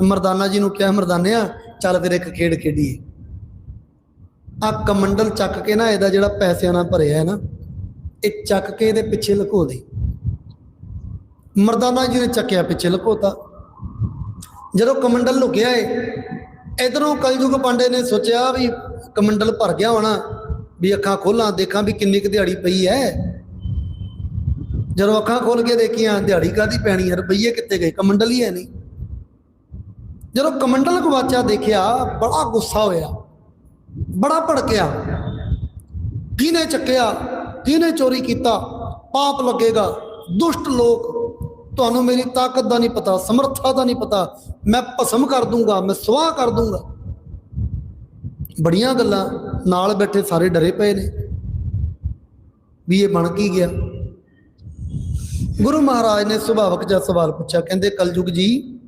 ਮਰਦਾਨਾ ਜੀ ਨੂੰ ਕਿਹਾ, ਮਰਦਾਨਿਆ, ਚੱਲ ਫਿਰ ਇੱਕ ਖੇਡ ਖੇਡੀਏ। ਆ ਕਮੰਡਲ ਚੱਕ ਕੇ ਨਾ ਇਹਦਾ ਜਿਹੜਾ ਪੈਸਿਆਂ ਨਾਲ ਭਰਿਆ ਹੈ ਨਾ, ਇਹ ਚੱਕ ਕੇ ਇਹਦੇ ਪਿੱਛੇ ਲੁਕੋ ਦੇ ਮਰਦਾਨਾ ਜੀ ਨੇ ਚੱਕਿਆ ਪਿੱਛੇ ਲੁਕੋਤਾ। ਜਦੋਂ ਕਮੰਡਲ ਲੁਕਿਆ ਏ, ਇਧਰੋਂ ਕਲਯੁਗ ਪਾਂਡੇ ਨੇ ਸੋਚਿਆ ਵੀ ਕਮੰਡਲ ਭਰ ਗਿਆ ਹੋਣਾ, ਵੀ ਅੱਖਾਂ ਖੋਲਾਂ, ਦੇਖਾਂ ਵੀ ਕਿੰਨੀ ਕੁ ਦਿਹਾੜੀ ਪਈ ਐ ਜਦੋਂ ਅੱਖਾਂ ਖੋਲ ਕੇ ਦੇਖੀਆਂ, ਦਿਹਾੜੀ ਕਾਦੀ ਪੈਣੀ ਹੈ, ਰੁਪਈਏ ਕਿੱਥੇ ਗਏ? ਕਮੰਡਲ ਹੀ ਹੈ ਨਹੀਂ। ਜਦੋਂ ਕਮੰਡਲ ਗਵਾਚਾ ਦੇਖਿਆ, ਬੜਾ ਗੁੱਸਾ ਹੋਇਆ, ਬੜਾ ਭੜਕਿਆ। ਕਿਹਨੇ ਚੱਕਿਆ, ਕਿਹਨੇ ਚੋਰੀ ਕੀਤਾ? ਪਾਪ ਲੱਗੇਗਾ। ਦੁਸ਼ਟ ਲੋਕ, ਤੁਹਾਨੂੰ ਮੇਰੀ ਤਾਕਤ ਦਾ ਨਹੀਂ ਪਤਾ, ਸਮਰੱਥਾ ਦਾ ਨਹੀਂ ਪਤਾ। ਮੈਂ ਭਸਮ ਕਰ ਦੂੰਗਾ, ਮੈਂ ਸਵਾਹ ਕਰ ਦੂੰਗਾ। ਬੜੀਆਂ ਗੱਲਾਂ ਨਾਲ ਬੈਠੇ ਸਾਰੇ ਡਰੇ ਪਏ ਨੇ। ਵੀ ਇਹ ਬਣ ਕੀ ਗਿਆ? ਗੁਰੂ ਮਹਾਰਾਜ ਨੇ ਸੁਭਾਵਕ ਜਿਹਾ ਸਵਾਲ ਪੁੱਛਿਆ, ਕਹਿੰਦੇ, ਕਲਯੁਗ ਜੀ